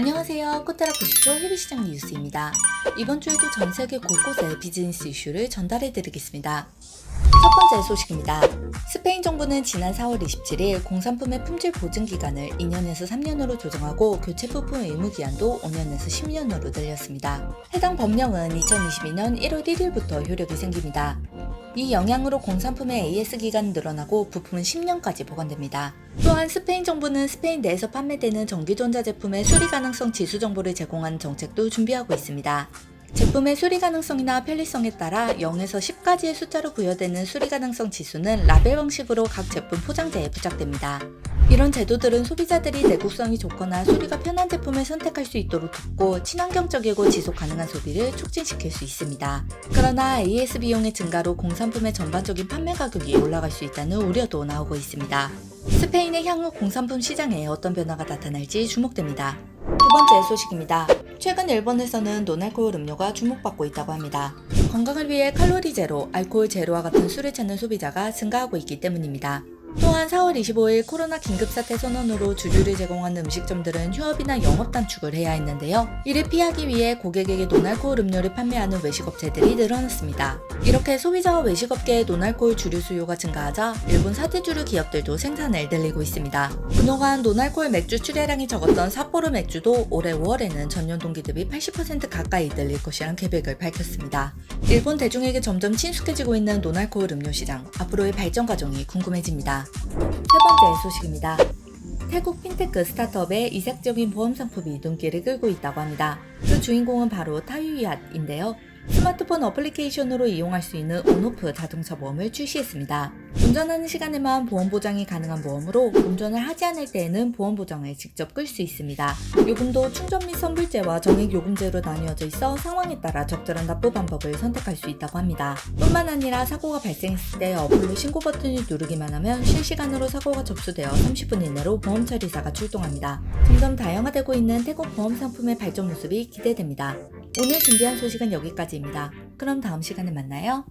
안녕하세요. 코테라 90초 헤비시장 뉴스입니다. 이번 주에도 전 세계 곳곳에 비즈니스 이슈를 전달해 드리겠습니다. 첫 번째 소식입니다. 스페인 정부는 지난 4월 27일 공산품의 품질 보증 기간을 2년에서 3년으로 조정하고 교체 부품 의무 기한도 5년에서 10년으로 늘렸습니다. 해당 법령은 2022년 1월 1일부터 효력이 생깁니다. 이 영향으로 공산품의 AS 기간은 늘어나고 부품은 10년까지 보관됩니다. 또한 스페인 정부는 스페인 내에서 판매되는 전기전자 제품의 수리 가능성 지수 정보를 제공하는 정책도 준비하고 있습니다. 제품의 수리 가능성이나 편리성에 따라 0에서 10까지의 숫자로 부여되는 수리 가능성 지수는 라벨 방식으로 각 제품 포장재에 부착됩니다. 이런 제도들은 소비자들이 내구성이 좋거나 수리가 편한 제품을 선택할 수 있도록 돕고 친환경적이고 지속 가능한 소비를 촉진시킬 수 있습니다. 그러나 AS 비용의 증가로 공산품의 전반적인 판매 가격이 올라갈 수 있다는 우려도 나오고 있습니다. 스페인의 향후 공산품 시장에 어떤 변화가 나타날지 주목됩니다. 두 번째 소식입니다. 최근 일본에서는 노알코올 음료가 주목받고 있다고 합니다. 건강을 위해 칼로리 제로, 알코올 제로와 같은 술을 찾는 소비자가 증가하고 있기 때문입니다. 또한 4월 25일 코로나 긴급사태 선언으로 주류를 제공하는 음식점들은 휴업이나 영업 단축을 해야 했는데요. 이를 피하기 위해 고객에게 노알코올 음료를 판매하는 외식업체들이 늘어났습니다. 이렇게 소비자와 외식업계의 노알코올 주류 수요가 증가하자 일본 사대주류 기업들도 생산을 늘리고 있습니다. 그동안 노알코올 맥주 출하량이 적었던 삿포로 맥주도 올해 5월에는 전년 동기 대비 80% 가까이 늘릴 것이란 계획을 밝혔습니다. 일본 대중에게 점점 친숙해지고 있는 노알코올 음료 시장, 앞으로의 발전 과정이 궁금해집 니다. 세 번째 소식입니다. 태국 핀테크 스타트업의 이색적인 보험 상품이 눈길을 끌고 있다고 합니다. 그 주인공은 바로 타유이앗인데요. 스마트폰 어플리케이션으로 이용할 수 있는 온오프 자동차 보험을 출시했습니다. 운전하는 시간에만 보험 보장이 가능한 보험으로 운전을 하지 않을 때에는 보험 보장을 직접 끌 수 있습니다. 요금도 충전 및 선불제와 정액 요금제로 나뉘어져 있어 상황에 따라 적절한 납부 방법을 선택할 수 있다고 합니다. 뿐만 아니라 사고가 발생했을 때 어플로 신고 버튼을 누르기만 하면 실시간으로 사고가 접수되어 30분 이내로 보험 처리사가 출동합니다. 점점 다양화되고 있는 태국 보험 상품의 발전 모습이 기대됩니다. 오늘 준비한 소식은 여기까지입니다. 그럼 다음 시간에 만나요.